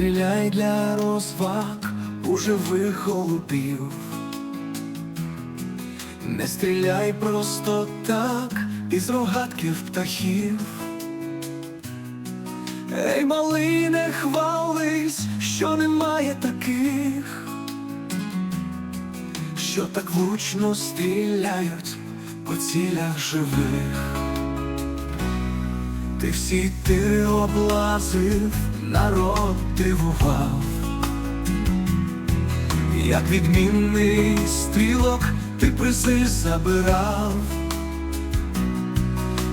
стріляй для розваг у живих голубів. Не стріляй просто так із рогатків птахів. Ей, малий, не хвались, що немає таких, що так влучно стріляють по цілях живих. Ти всі тири облазив, народ дивував, як відмінний стрілок ти призи забирав,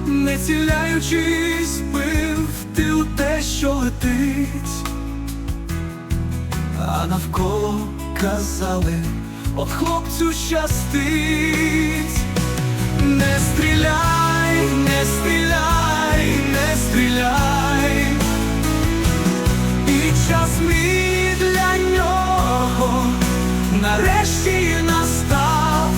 не ціляючись, бив ти у те, що летить, а навколо казали, от хлопцю щастить. Час мій для нього. Нарешті настав,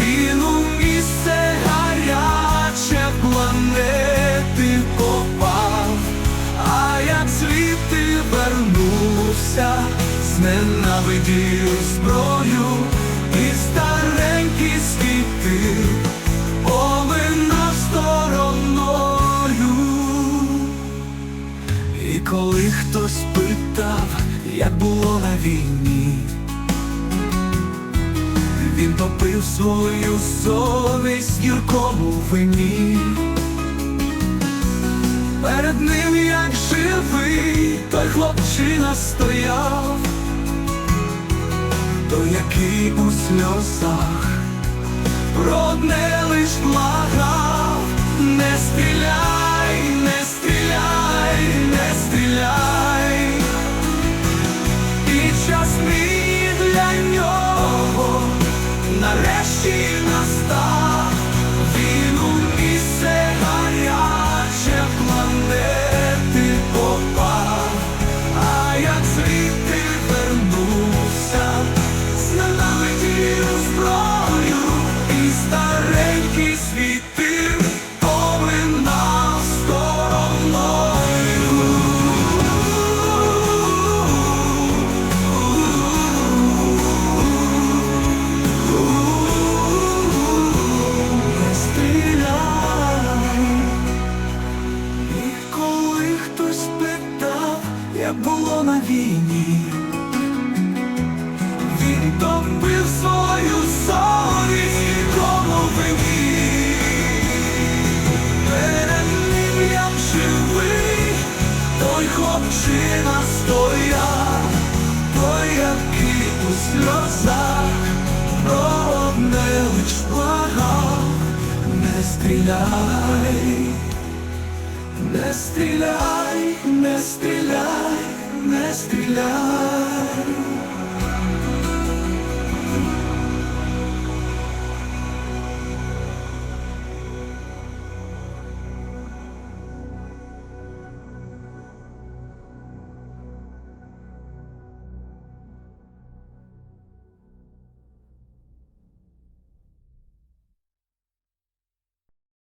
він у місце гаряче планети попав, а як звідти вернувся, зненавидів зброю І коли хтось питав, як було на війні, він топив свою совість гіркому вині. Перед ним, як живий, той хлопчина стояв, той, який у сльозах про одне лиш благав, не стріляй, було на війні, він топив свою совість кому вині. Перед ним як живий, той хлопчина стояв, той, який у сльозах про одне лиш благав, не стріляй. Не стріляй, не стріляй, не стріляй.